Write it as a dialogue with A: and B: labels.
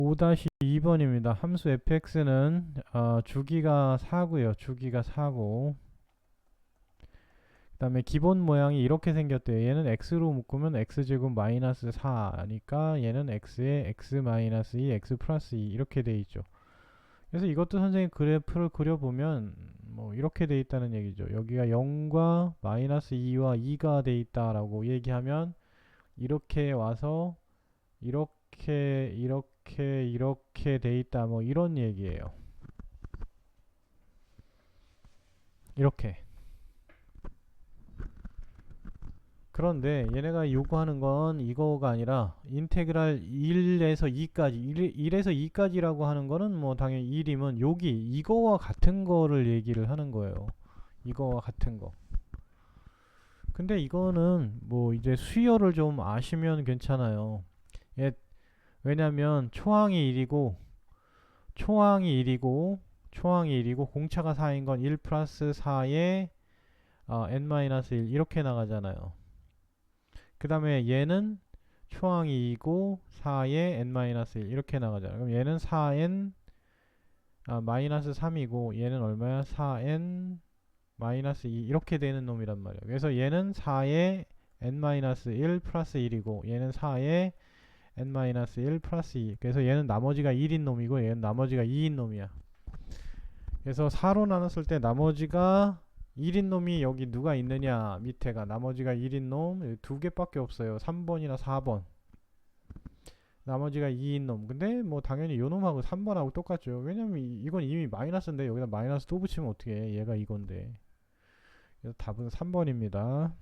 A: 5-2번입니다. 함수 fx는 어, 주기가 4고요. 주기가 4고 그 다음에 기본 모양이 이렇게 생겼대요. 얘는 x로 묶으면 x제곱 마이너스 4니까 얘는 x에 x 마이너스 2, x 플러스 2 이렇게 돼 있죠. 그래서 이것도 선생님 그래프를 그려보면 뭐 이렇게 돼 있다는 얘기죠. 여기가 0과 마이너스 2와 2가 돼 있다라고 얘기하면 이렇게 와서 이렇게 이렇게 이렇게 돼 있다 뭐 이런 얘기예요. 이렇게 그런데 얘네가 요구하는 건 이거가 아니라 인테그랄 1에서 2까지 1, 에서 2까지라고 하는 거는 뭐 당연히 1이면 여기 이거와 같은 거를 얘기를 하는 거예요. 이거와 같은 거. 근데 이거는 뭐 이제 수열을 좀 아시면 괜찮아요. 예, 왜냐면 초항이 1이고 초항이 1이고 초항이 1이고 공차가 4인 건 1 플러스 4에 어, n-1 이렇게 나가잖아요. 그 다음에 얘는 초항이 2고 4에 n-1 이렇게 나가잖아요. 그럼 얘는 4n 아, 마이너스 3이고 얘는 얼마야? 4n 마이너스 2 이렇게 되는 놈이란 말이에요. 그래서 얘는 4에 n-1 플러스 1이고 얘는 4에 n-1 플러스 2 그래서 얘는 나머지가 1인 놈이고 얘는 나머지가 2인 놈이야. 그래서 4로 나눴을 때 나머지가 1인 놈이 여기 누가 있느냐 밑에가 나머지가 1인 놈. 두 개밖에 없어요. 3번이나 4번. 나머지가 2인 놈. 근데 뭐 당연히 요 놈하고 3번하고 똑같죠. 왜냐면 이- 이건 이미 마이너스인데 여기다 마이너스 또 붙이면 어떻게 해. 얘가 이건데. 그래서 답은 3번입니다